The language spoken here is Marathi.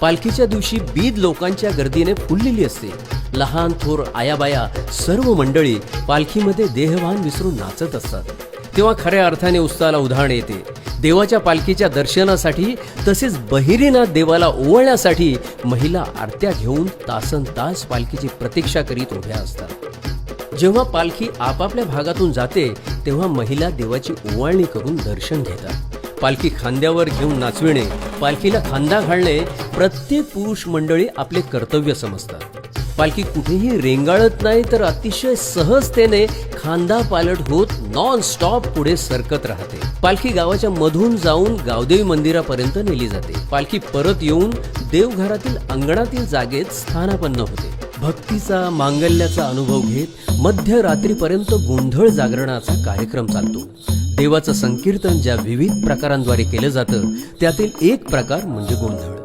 पालखीच्या दिवशी बीद लोकांच्या गर्दीने फुललेली असते. लहान थोर आयाबाया सर्व मंडळी पालखीमध्ये देहभान विसरून नाचत असतात. तेव्हा खऱ्या अर्थाने उत्साहाला उधाण येते. देवाच्या पालखीच्या दर्शनासाठी तसेच बहिरीनाथ देवाला ओवळण्यासाठी महिला आरत्या घेऊन तासन तास पालखीची प्रतीक्षा करीत उभ्या असतात. जेव्हा पालखी आपापल्या भागातून जाते तेव्हा महिला देवाची ओवाळणी करून दर्शन घेतात. पालखी खांद्यावर घेऊन नाचविणे पालखीला खांदा घालणे प्रत्येक पुरुष मंडळी आपले कर्तव्य समजतात. पालखी कुठेही रेंगाळत नाही तर अतिशय सहजतेने खांदा पालट होत नॉन स्टॉप पुढे सरकत राहते. पालखी गावाच्या मधून जाऊन गावदेवी मंदिरापर्यंत नेली जाते. पालखी परत येऊन देवघरातील अंगणातील जागेत स्थानापन्न होते. भक्तीचा मांगल्याचा अनुभव घेत मध्यरात्रीपर्यंत गोंधळ जागरणाचा कार्यक्रम चालतो. देवाचं संकीर्तन ज्या विविध प्रकारांद्वारे केलं जातं त्यातील एक प्रकार म्हणजे गोंधळ.